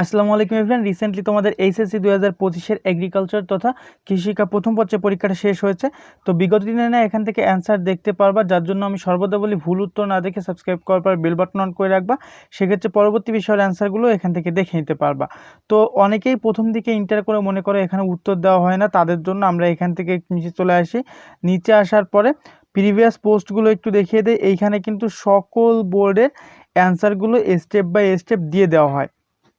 আসসালামু আলাইকুম everyone recently তোমাদের এইচএসসি দু হাজার পঁচিশের এগ্রিকালচার তথা কৃষিকা প্রথম পর্যায়ে পরীক্ষাটা শেষ হয়েছে। তো বিগত দিনে না এখান থেকে অ্যান্সার দেখতে পারবা। যার জন্য আমি সর্বদা বলি, ভুল উত্তর না দেখে সাবস্ক্রাইব করার পর বেল বাটন অন করে রাখবা। সেক্ষেত্রে পরবর্তী বিষয়ের অ্যান্সারগুলো এখান থেকে দেখে নিতে পারবা। তো অনেকেই প্রথম দিকে ইন্টার করে মনে করে এখানে উত্তর দেওয়া হয় না। তাদের জন্য আমরা এখান থেকে নিচে চলে আসি। নিচে আসার পরে প্রিভিয়াস পোস্টগুলো একটু দেখিয়ে দেয় এইখানে কিন্তু সকল বোর্ডের অ্যান্সারগুলো স্টেপ বাই স্টেপ দিয়ে দেওয়া হয়।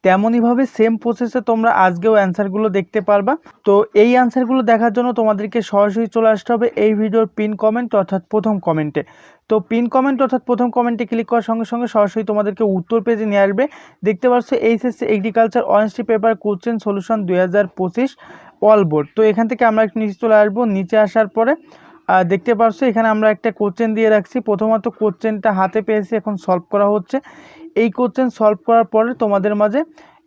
তেমনইভাবে সেম প্রসেসে তোমরা আজকেও অ্যান্সারগুলো দেখতে পারবা। তো এই অ্যান্সারগুলো দেখার জন্য তোমাদেরকে সরাসরি চলে আসতে হবে এই ভিডিওর পিন কমেন্ট অর্থাৎ প্রথম কমেন্টে তো পিন কমেন্ট অর্থাৎ প্রথম কমেন্টে ক্লিক করার সঙ্গে সঙ্গে সরাসরি তোমাদেরকে উত্তর পেজে নিয়ে আসবে। দেখতে পাচ্ছ এইচএসসি এগ্রিকালচার অনেস্টি পেপার কোশ্চেন সলিউশন দুই হাজার পঁচিশ অল বোর্ড তো এখান থেকে আমরা একটু নিচে চলে আসব। নিচে আসার পরে দেখতে পারছ, এখানে আমরা একটা কোশ্চেন দিয়ে রাখছি। প্রথমত কোশ্চেনটা হাতে পেয়েছি, এখন সলভ করা হচ্ছে। এই কোশ্চেন সলভ করার পরে তোমাদের মাঝে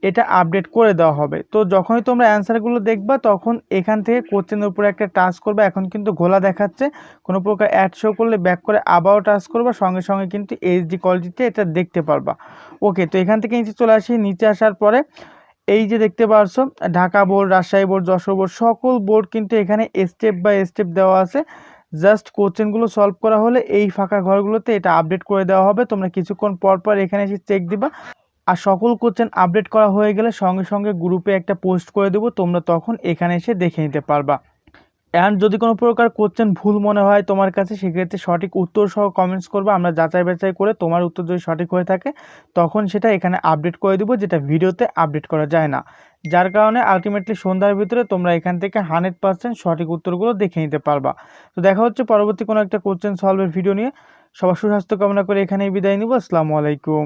এটা আপডেট করে দেওয়া হবে। তো যখনই তোমরা অ্যান্সারগুলো দেখবা, তখন এখান থেকে কোশ্চেনের উপরে একটা টাচ করবে। এখন কিন্তু ঘোলা দেখাচ্ছে। কোনো প্রকার অ্যাড শো করলে ব্যাক করে আবারও টাচ করবা, সঙ্গে সঙ্গে কিন্তু এইচডি কোয়ালিটিতে এটা দেখতে পারবা। ওকে তো এখান থেকে নিচে চলে আসি। নিচে আসার পরে এই যে দেখতে পারছ, Dhaka board, Rajshahi board, Jessore board, সকল বোর্ড কিন্তু এখানে স্টেপ বাই স্টেপ দেওয়া আছে। জাস্ট কোশ্চেনগুলো সলভ করা হলে এই ফাঁকা ঘরগুলোতে এটা আপডেট করে দেওয়া হবে। তোমরা কিছুক্ষণ পর পর এখানে এসে চেক দিবা। আর সকল কোশ্চেন আপডেট করা হয়ে গেলে সঙ্গে সঙ্গে গ্রুপে একটা পোস্ট করে দেবো। তোমরা তখন এখানে এসে দেখে নিতে পারবা। অ্যান্ড যদি কোনো প্রকার কোশ্চেন ভুল মনে হয় তোমার কাছে, সেক্ষেত্রে সঠিক উত্তর সহ কমেন্টস করবে। আমরা যাচাই বাছাই করে তোমার উত্তর যদি সঠিক হয়ে থাকে, তখন সেটা এখানে আপডেট করে দেবো, যেটা ভিডিওতে আপডেট করা যায় না। যার কারণে আলটিমেটলি সন্ধ্যার ভিতরে তোমরা এখান থেকে হান্ড্রেড পার্সেন্ট সঠিক উত্তরগুলো দেখে নিতে পারবা। তো দেখা হচ্ছে পরবর্তী কোনো একটা কোশ্চেন সলভের ভিডিও নিয়ে। সবার সুস্বাস্থ্য কামনা করে এখানেই বিদায় নিব। আসসালামু আলাইকুম।